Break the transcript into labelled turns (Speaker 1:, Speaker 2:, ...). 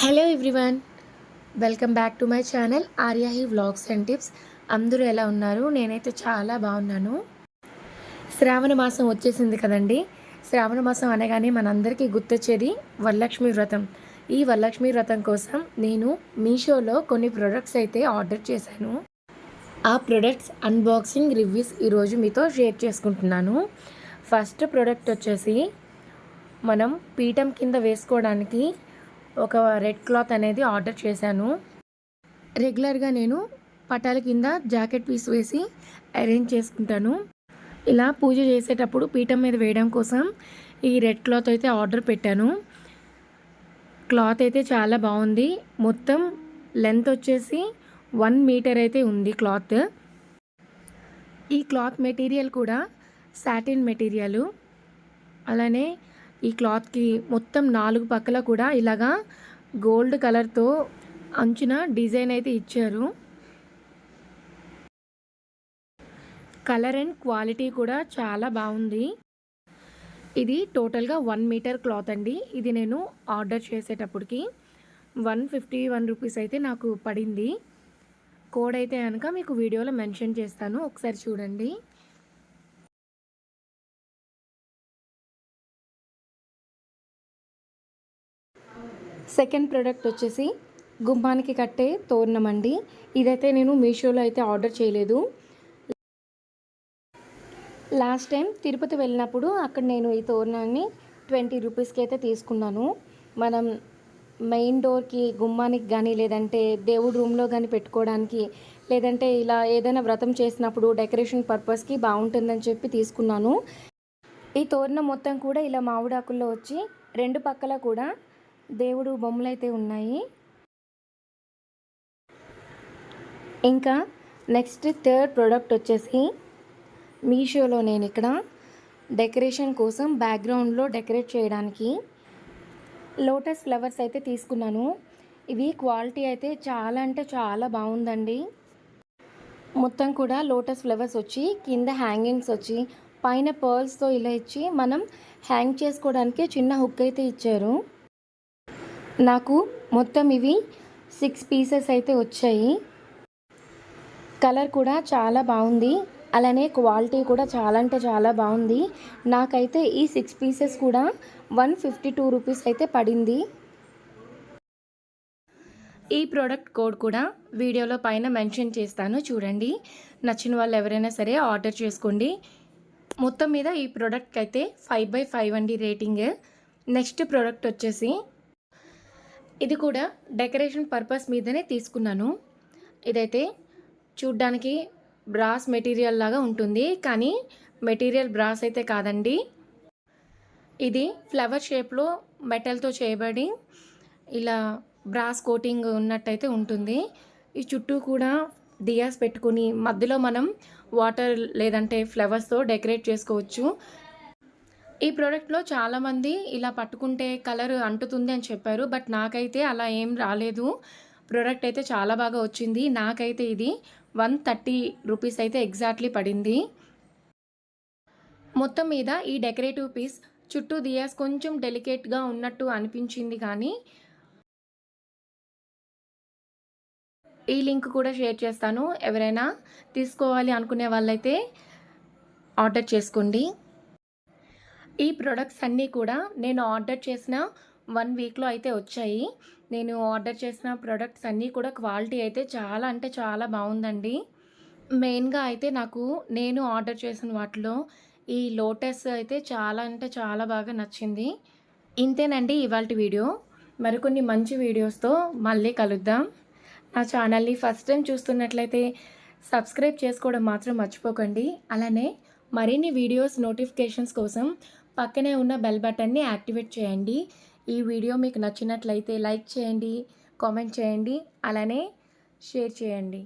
Speaker 1: Hello everyone welcome back to my channel Aaryahi vlogs and tips. అందరూ ఎలా ఉన్నారు? నేనైతే చాలా బాగున్నాను. శ్రావణ మాసం వచ్చేసింది కదండి. శ్రావణ మాసం అనగానే మనందరికీ గుర్తొచ్చేది వరలక్ష్మి వ్రతం. ఈ వరలక్ష్మి వ్రతం కోసం నేను మీషోలో కొన్ని ప్రొడక్ట్స్ అయితే ఆర్డర్ చేశాను. ఆ ప్రొడక్ట్స్ అన్బాక్సింగ్ రివ్యూస్ ఈరోజు మీతో షేర్ చేసుకుంటున్నాను. ఫస్ట్ ప్రోడక్ట్ వచ్చేసి మనం పీఠం కింద వేసుకోవడానికి ఒక రెడ్ క్లాత్ అనేది ఆర్డర్ చేశాను. రెగ్యులర్గా నేను పటాల కింద జాకెట్ పీస్ వేసి అరేంజ్ చేసుకుంటాను. ఇలా పూజ చేసేటప్పుడు పీఠం మీద వేయడం కోసం ఈ రెడ్ క్లాత్ అయితే ఆర్డర్ పెట్టాను. క్లాత్ అయితే చాలా బాగుంది. మొత్తం లెంత్ వచ్చేసి వన్ మీటర్ అయితే ఉంది క్లాత్. ఈ క్లాత్ మెటీరియల్ కూడా సాటిన్ మెటీరియల్. అలానే ఈ క్లాత్కి మొత్తం నాలుగు పక్కల కూడా ఇలాగా గోల్డ్ కలర్తో అంచున డిజైన్ అయితే ఇచ్చారు. కలర్ అండ్ క్వాలిటీ కూడా చాలా బాగుంది. ఇది టోటల్గా వన్ మీటర్ క్లాత్ అండి. ఇది నేను ఆర్డర్ చేసేటప్పటికి వన్ ఫిఫ్టీ వన్ రూపీస్ అయితే నాకు పడింది. కోడ్ అయితే కనుక మీకు వీడియోలో మెన్షన్ చేస్తాను. ఒకసారి చూడండి. సెకండ్ ప్రోడక్ట్ వచ్చేసి గుమ్మానికి కట్టే తోరణం అండి. ఇదైతే నేను మీషోలో అయితే ఆర్డర్ చేయలేదు. లాస్ట్ టైం తిరుపతి వెళ్ళినప్పుడు అక్కడ నేను ఈ తోరణాన్ని ట్వంటీ రూపీస్కి అయితే తీసుకున్నాను. మనం మెయిన్ డోర్కి గుమ్మానికి కానీ లేదంటే దేవుడు రూమ్లో కానీ పెట్టుకోవడానికి లేదంటే ఇలా ఏదైనా వ్రతం చేసినప్పుడు డెకరేషన్ పర్పస్కి బాగుంటుందని చెప్పి తీసుకున్నాను. ఈ తోరణం మొత్తం కూడా ఇలా మామిడాకుల్లో వచ్చి రెండు పక్కల కూడా దేవుడు బొమ్మలు అయితే ఉన్నాయి. ఇంకా నెక్స్ట్ థర్డ్ ప్రోడక్ట్ వచ్చేసి మీషోలో నేను ఇక్కడ డెకరేషన్ కోసం బ్యాక్గ్రౌండ్లో డెకరేట్ చేయడానికి లోటస్ ఫ్లవర్స్ అయితే తీసుకున్నాను. ఇవి క్వాలిటీ అయితే చాలా అంటే చాలా బాగుందండి. మొత్తం కూడా లోటస్ ఫ్లవర్స్ వచ్చి కింద హ్యాంగింగ్స్ వచ్చి పైన పర్ల్స్తో ఇలా ఇచ్చి మనం హ్యాంగ్ చేసుకోవడానికి చిన్న హుక్ అయితే ఇచ్చారు. నాకు మొత్తం ఇవి సిక్స్ పీసెస్ అయితే వచ్చాయి. కలర్ కూడా చాలా బాగుంది. అలానే క్వాలిటీ కూడా చాలా అంటే చాలా బాగుంది. నాకైతే ఈ సిక్స్ పీసెస్ కూడా వన్ ఫిఫ్టీ టూ రూపీస్ అయితే పడింది. ఈ ప్రోడక్ట్ కోడ్ కూడా వీడియోలో పైన మెన్షన్ చేస్తాను చూడండి. నచ్చిన వాళ్ళు ఎవరైనా సరే ఆర్డర్ చేసుకోండి. మొత్తం మీద ఈ ప్రోడక్ట్కి అయితే ఫైవ్ బై ఫైవ్ అండి రేటింగ్ నెక్స్ట్ ప్రోడక్ట్ వచ్చేసి ఇది కూడా డెకరేషన్ పర్పస్ మీదనే తీసుకున్నాను. ఇదైతే చూడ్డానికి బ్రాస్ మెటీరియల్ లాగా ఉంటుంది కానీ మెటీరియల్ బ్రాస్ అయితే కాదండి. ఇది ఫ్లవర్ షేప్లో మెటల్తో చేయబడి ఇలా బ్రాస్ కోటింగ్ ఉన్నట్టయితే ఉంటుంది. ఈ చుట్టూ కూడా దియాస్ పెట్టుకుని మధ్యలో మనం వాటర్ లేదంటే ఫ్లవర్స్తో డెకరేట్ చేసుకోవచ్చు. ఈ ప్రోడక్ట్లో చాలామంది ఇలా పట్టుకుంటే కలర్ అంటుతుంది అని చెప్పారు బట్ నాకైతే అలా ఏం రాలేదు. ప్రోడక్ట్ అయితే చాలా బాగా వచ్చింది. నాకైతే ఇది వన్ థర్టీ రూపీస్ అయితే ఎగ్జాక్ట్లీ పడింది. మొత్తం మీద ఈ డెకరేటివ్ పీస్ చుట్టూ దియాస్ కొంచెం డెలికేట్గా ఉన్నట్టు అనిపించింది కానీ ఈ లింక్ కూడా షేర్ చేస్తాను. ఎవరైనా తీసుకోవాలి అనుకునే వాళ్ళైతే ఆర్డర్ చేసుకోండి. ఈ ప్రొడక్ట్స్ అన్నీ కూడా నేను ఆర్డర్ చేసిన వన్ వీక్లో అయితే వచ్చాయి. నేను ఆర్డర్ చేసిన ప్రొడక్ట్స్ అన్నీ కూడా క్వాలిటీ అయితే చాలా అంటే చాలా బాగుందండి. మెయిన్గా అయితే నాకు నేను ఆర్డర్ చేసిన వాటిలో ఈ లోటస్ అయితే చాలా అంటే చాలా బాగా నచ్చింది. ఇంతేనండి ఇవాళ వీడియో మరికొన్ని మంచి వీడియోస్తో మళ్ళీ కలుద్దాం. నా ఛానల్ని ఫస్ట్ టైం చూస్తున్నట్లయితే సబ్స్క్రైబ్ చేసుకోవడం మాత్రం మర్చిపోకండి. అలానే మరిన్ని వీడియోస్ నోటిఫికేషన్స్ కోసం పక్కనే ఉన్న బెల్ బటన్ని యాక్టివేట్ చేయండి. ఈ వీడియో మీకు నచ్చినట్లయితే లైక్ చేయండి కామెంట్ చేయండి అలానే షేర్ చేయండి.